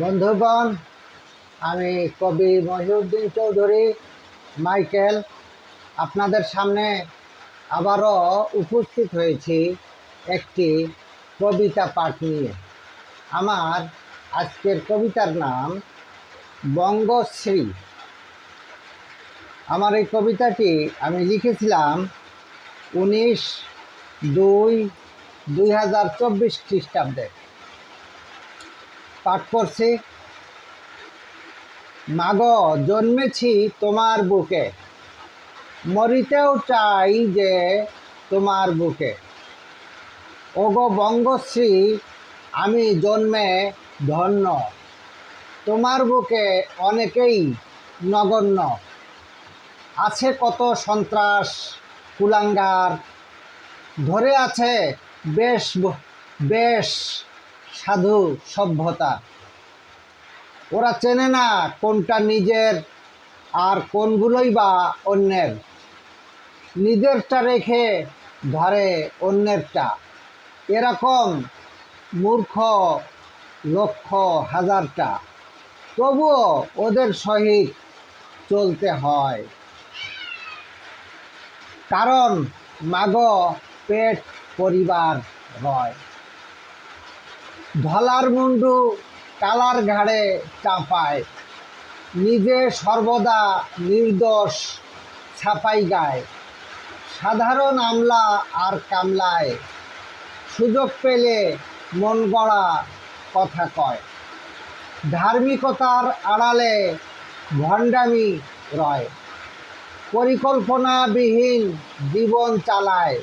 বন্ধুগণ, আমি কবি মহিউদ্দিন চৌধুরী, মাইকেল, আপনাদের সামনে আবারও উপস্থিত হয়েছি একটি কবিতা পাঠ নিয়ে। আমার আজকের কবিতার নাম বঙ্গশ্রী। আমার এই কবিতাটি আমি লিখেছিলাম উনিশ দুই দুই হাজার চব্বিশ খ্রিস্টাব্দে। পাঠ করছি। মাগ, জন্মেছি তোমার বুকে। মরিতেও চাই যে তোমার বুকে। ওগো বঙ্গশ্রী, আমি জন্মে ধন্য। তোমার বুকে অনেকেই নগণ্য। আছে কত সন্ত্রাস, কুলাঙ্গার। ধরে আছে বেশ বেশ সাধু সভ্যতা। ওরা চেনে না কোনটা নিজের আর কোনগুলোই বা অন্যের। নিজেরটা রেখে ধরে অন্যেরটা। এরকম মূর্খ লক্ষ হাজারটা। তবুও ওদের সহিত চলতে হয়। কারণ মাগ পেট পরিবার হয়। ধলার মুন্ডু কালার ঘাড়ে চাপায়। নিজে সর্বদা নির্দোষ ছাপাই গায়। সাধারণ আমলা আর কামলায়। সুযোগ পেলে মন গড়া কথা কয়। ধার্মিকতার আড়ালে ভণ্ডামি রয়। পরিকল্পনাবিহীন জীবন চালায়।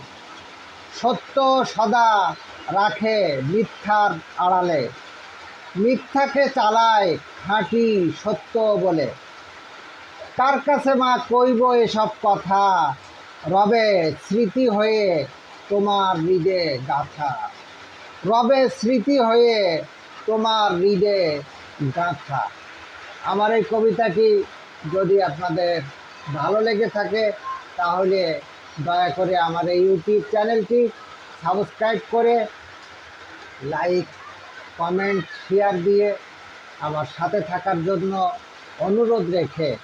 সত্য সদা রাখে মিথ্যার আড়ালে। মিথ্যাকে চালায় খাঁটি সত্য বলে। কার কাছে মা কইব এসব কথা? রবে স্মৃতি হয়ে তোমার হৃদে গাথা। রবে স্মৃতি হয়ে তোমার হৃদে গাথা। আমার এই কবিতাটি যদি আপনাদের ভালো লেগে থাকে, তাহলে দয়া করে আমার এই ইউটিউব চ্যানেলটি সাবস্ক্রাইব করে লাইক, কমেন্ট, শেয়ার দিয়ে আমার সাথে থাকার জন্য অনুরোধ রেখে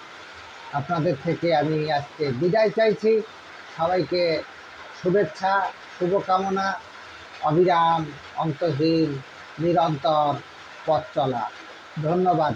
আপনাদের থেকে আমি আজকে বিদায় চাইছি। সবাইকে শুভেচ্ছা, শুভকামনা, অবিরাম, অন্তহীন, নিরন্তর পথ চলা। ধন্যবাদ।